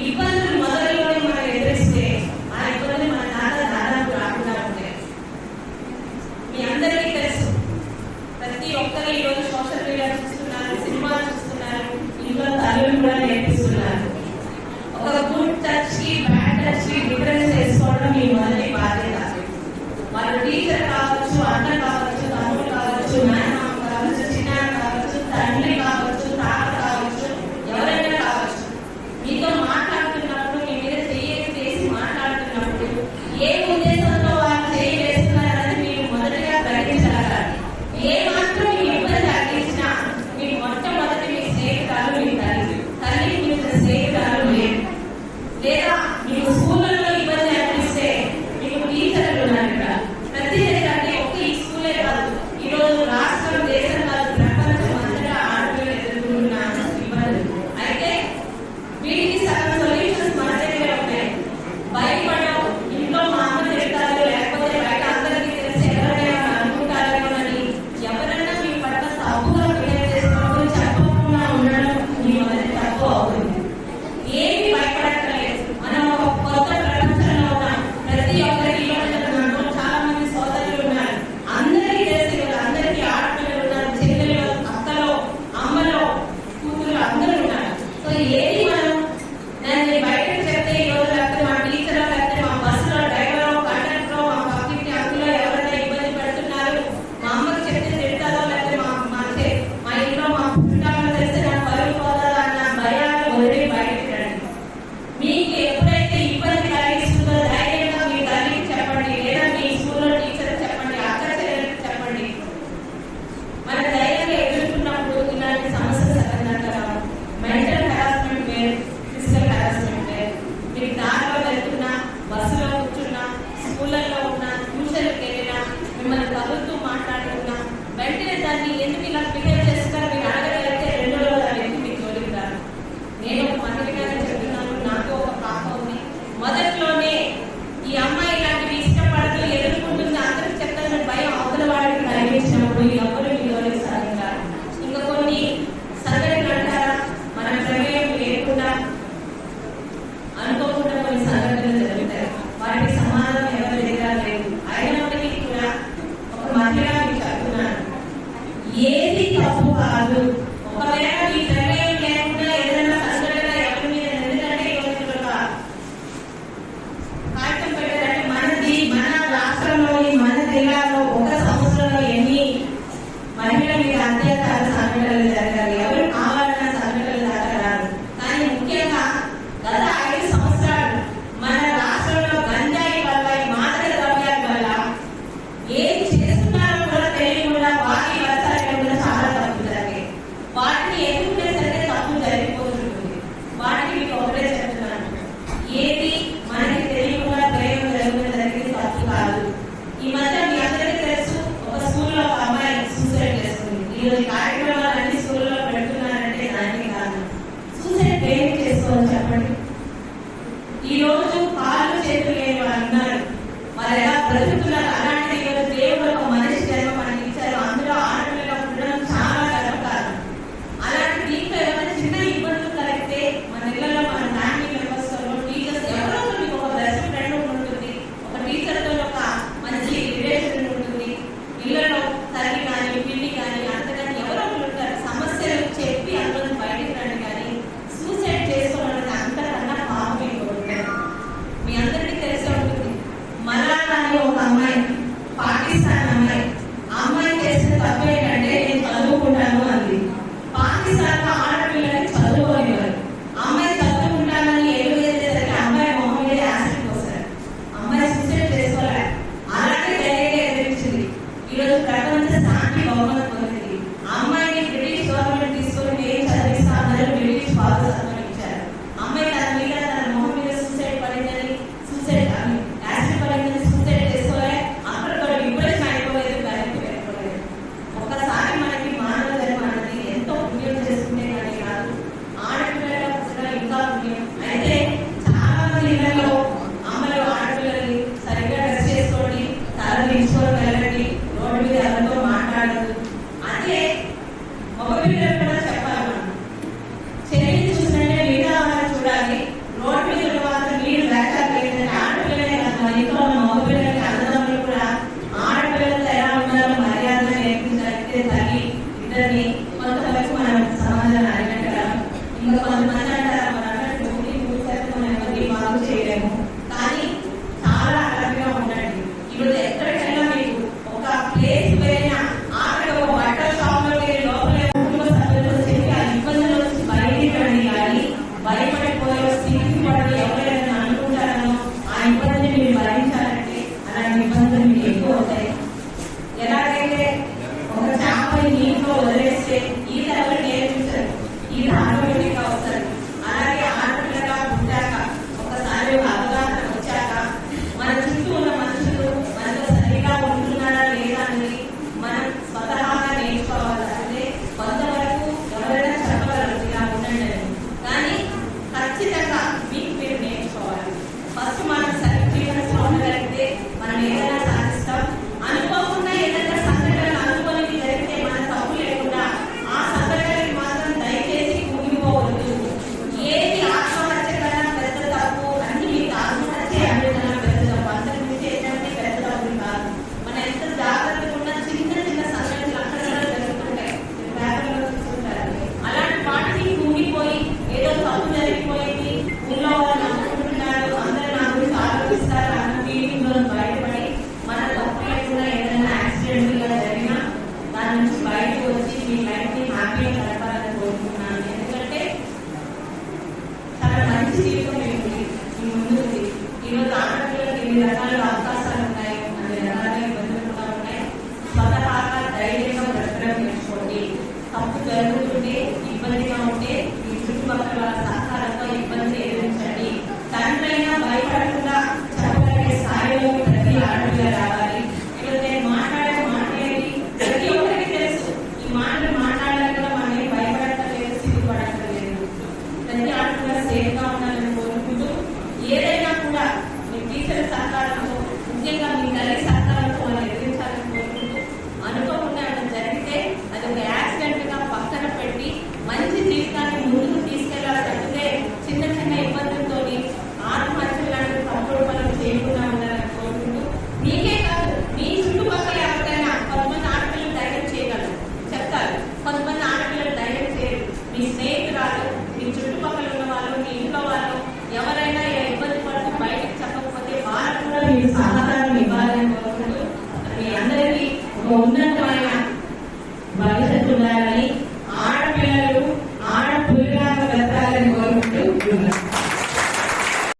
ఇబ్బందులు మొదలులోనే మనం ఎదురిస్తే say that ఈ రోజు కాళ్ళు చేతులు లేని వారు ఉన్నారు మరి ఎలా బ్రతుకున్నారు అలాంటి రకాల అవకాశాలు ఉన్నాయి కొన్ని రకాల ఇబ్బందులు కూడా ఉన్నాయి. స్వతహాగా ధైర్యంగా బ్రతకడం నేర్చుకోండి. తప్పు జరుగుతుంటే ఇబ్బందిగా ఉంటే మీ చుట్టుపక్కల వాళ్ళ సహకారంతో ఇబ్బంది ఎదిరించండి. దానిపైన భయపడకుండా చెప్పగలిగే స్థాయిలో ప్రతి ఆడపిల్ల రావాలి. ఇలా నేను మాట్లాడే మాట్లాడేది ప్రతి ఒక్కరికి తెలుసు. ఈ మాటలు మాట్లాడాలి కూడా మనం ఏం భయపడటం లేదు సిగ్గుపడటం లేదు ప్రతి ఆడపిల్ల సేఫ్గా ఉండాలని కోరుకుంటూ ఏదైనా César Sarcardo llega a